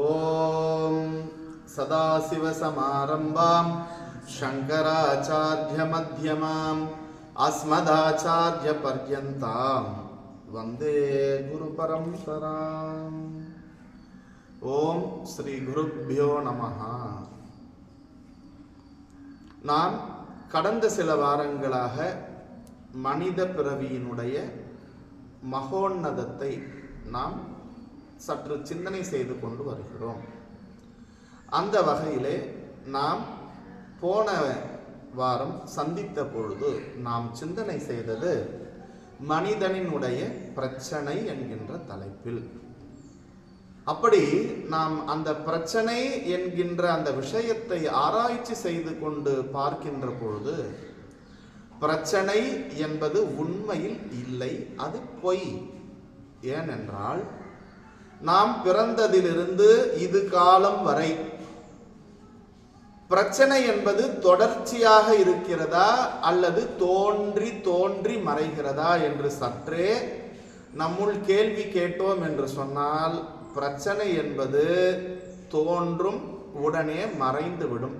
ॐ सदाशिवसमारम्भां शङ्कराचार्यमध्यमाम् अस्मदाचार्यपर्यन्तां वन्दे गुरुपरम्पराम् ஓம் ஸ்ரீ குருப்பியோ நமஹ நாம் கடந்த சில வாரங்களாக மனித பிறவியினுடைய மகோன்னதத்தை நாம் சற்று சிந்தனை செய்து கொண்டு வருகிறோம். அந்த வகையிலே நாம் போன வாரம் சந்தித்த பொழுது நாம் சிந்தனை செய்தது மனிதனினுடைய பிரச்சனை என்கின்ற தலைப்பில். அப்படி நாம் அந்த பிரச்சனை என்கின்ற அந்த விஷயத்தை ஆராய்ச்சி செய்து கொண்டு பார்க்கின்ற பொழுது பிரச்சனை என்பது உண்மையில் இல்லை அது பொய். ஏனென்றால் நாம் பிறந்ததிலிருந்து இது காலம் வரை. பிரச்சனை என்பது தொடர்ச்சியாக இருக்கிறதா அல்லது தோன்றி தோன்றி மறைகிறதா என்று சற்றே நம்முள் கேள்வி கேட்டோம் என்று சொன்னால் பிரச்சனை என்பது தோன்றும் உடனே மறைந்து விடும்.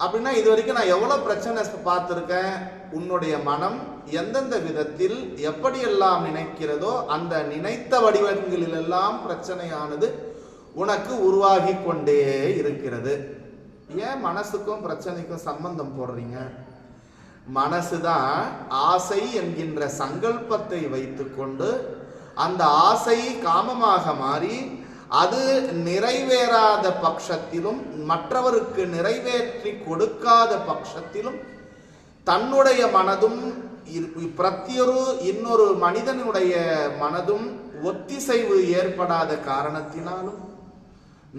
அப்படின்னா இது வரைக்கும் நான் எவ்வளோ பிரச்சனை பார்த்துருக்கேன்? உன்னுடைய மனம் எந்தெந்த விதத்தில் எப்படியெல்லாம் நினைக்கிறதோ அந்த நினைத்த வடிவங்களிலெல்லாம் பிரச்சனையானது உனக்கு உருவாகி கொண்டே இருக்கிறது. ஏன் மனசுக்கும் பிரச்சனைக்கும் சம்பந்தம் போடுறீங்க? மனசுதான் ஆசை என்கின்ற சங்கல்பத்தை வைத்துக்கொண்டு அந்த ஆசை காமமாக மாறி அது நிறைவேறாத பட்சத்திலும் மற்றவருக்கு நிறைவேற்றி கொடுக்காத பட்சத்திலும் தன்னுடைய மனதும் பிரத்தியொரு இன்னொரு மனிதனுடைய மனதும் ஒத்திசைவு ஏற்படாத காரணத்தினாலும்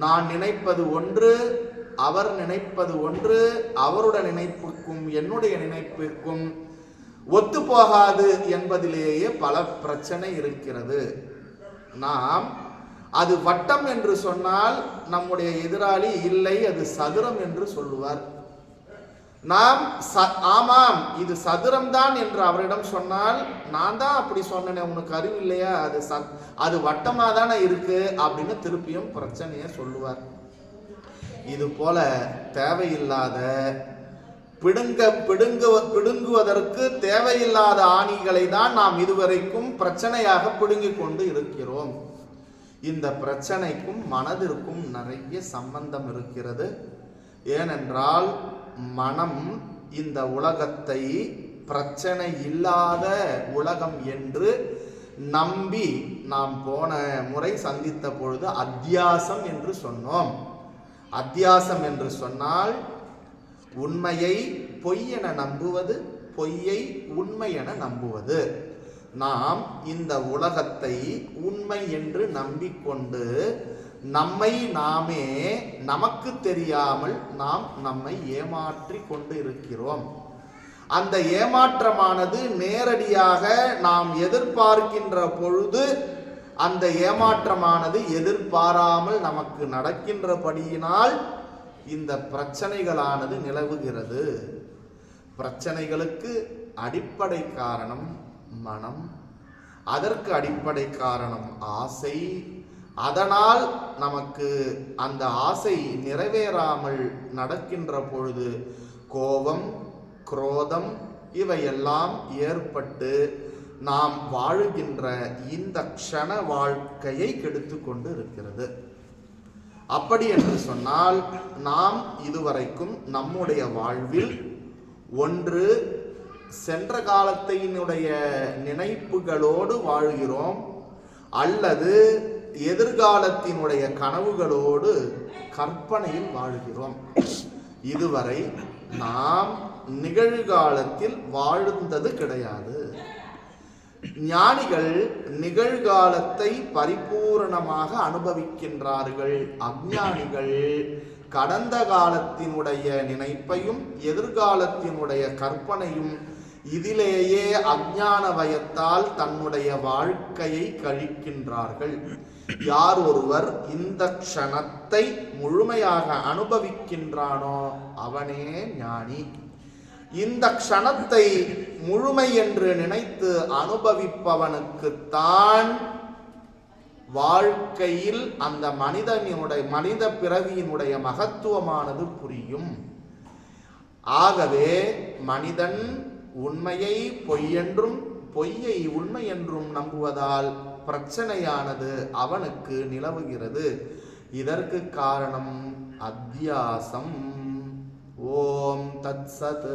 நான் நினைப்பது ஒன்று அவர் நினைப்பது ஒன்று அவருடைய நினைப்புக்கும் என்னுடைய நினைப்புக்கும் ஒத்து போகாது என்பதிலேயே பல பிரச்சனை இருக்கிறது. நாம் அது வட்டம் என்று சொன்னால் நம்முடைய எதிராளி இல்லை அது சதுரம் என்று சொல்லுவார். நாம் ச ஆமாம் இது சதுரம் தான் என்று அவரிடம் சொன்னால் நான் தான் அப்படி சொன்னேன் உனக்கு அறிவு இல்லையா? அது ச அது வட்டமாக தானே இருக்கு? அப்படின்னு திருப்பியும் பிரச்சனையை சொல்லுவார். இது போல தேவையில்லாத பிடுங்க பிடுங்கு பிடுங்குவதற்கு தேவையில்லாத ஆணிகளை தான் நாம் இதுவரைக்கும் பிரச்சனையாக பிடுங்கிக் கொண்டு இருக்கிறோம். இந்த பிரச்சனைக்கும் மனதிற்கும் நிறைய சம்பந்தம் இருக்கிறது. ஏனென்றால் மனம் இந்த உலகத்தை பிரச்சனை இல்லாத உலகம் என்று நம்பி நாம் போன முறை சந்தித்த பொழுது அத்தியாசம் என்று சொன்னோம். அத்தியாசம் என்று சொன்னால் உண்மையை பொய் என நம்புவது பொய்யை உண்மை என நம்புவது. நாம் இந்த உலகத்தை உண்மை என்று நம்பிக்கொண்டு நம்மை நாமே நமக்கு தெரியாமல் நாம் நம்மை ஏமாற்றி கொண்டு இருக்கிறோம். அந்த ஏமாற்றமானது நேரடியாக நாம் எதிர்பார்க்கின்ற பொழுது அந்த ஏமாற்றமானது எதிர்பாராமல் நமக்கு நடக்கின்றபடியினால் இந்த பிரச்சனைகளானது நிலவுகிறது. பிரச்சனைகளுக்கு அடிப்படை காரணம் மனம். அதற்கு அடிப்படை காரணம் ஆசை. அதனால் நமக்கு அந்த ஆசை நிறைவேறாமல் நடக்கின்ற பொழுது கோபம் குரோதம் இவையெல்லாம் ஏற்பட்டு நாம் வாழுகின்ற இந்த க்ஷண வாழ்க்கையை கெடுத்து கொண்டு இருக்கிறது அப்படி என்று சொன்னால் நாம் இதுவரைக்கும் நம்முடைய வாழ்வில் ஒன்று சென்ற காலத்தினுடைய நினைப்புகளோடு வாழ்கிறோம் அல்லது எதிர்காலத்தினுடைய கனவுகளோடு கற்பனையில் வாழ்கிறோம். இதுவரை நாம் நிகழ்காலத்தில் வாழ்ந்தது கிடையாது. ஞானிகள் நிகழ்காலத்தை பரிபூரணமாக அனுபவிக்கின்றார்கள். அஞ்ஞானிகள் கடந்த காலத்தினுடைய நினைப்பையும் எதிர்காலத்தினுடைய கற்பனையும் இதிலேயே அஞ்ஞான வயத்தால் தன்னுடைய வாழ்க்கையை கழிக்கின்றார்கள். யார் ஒருவர் இந்த க்ஷணத்தை முழுமையாக அனுபவிக்கின்றானோ அவனே ஞானி. இந்த க்ஷணத்தை முழுமை என்று நினைத்து அனுபவிப்பவனுக்குத்தான் வாழ்க்கையில் அந்த மனிதனுடைய மனித பிறவியினுடைய மகத்துவமானது புரியும். ஆகவே மனிதன் உண்மையை பொய்யென்றும் பொய்யை உண்மை என்றும் நம்புவதால் பிரச்சனையானது அவனுக்கு நிலவுகிறது. இதற்கு காரணம் அத்தியாசம். ஓம் தத் சத்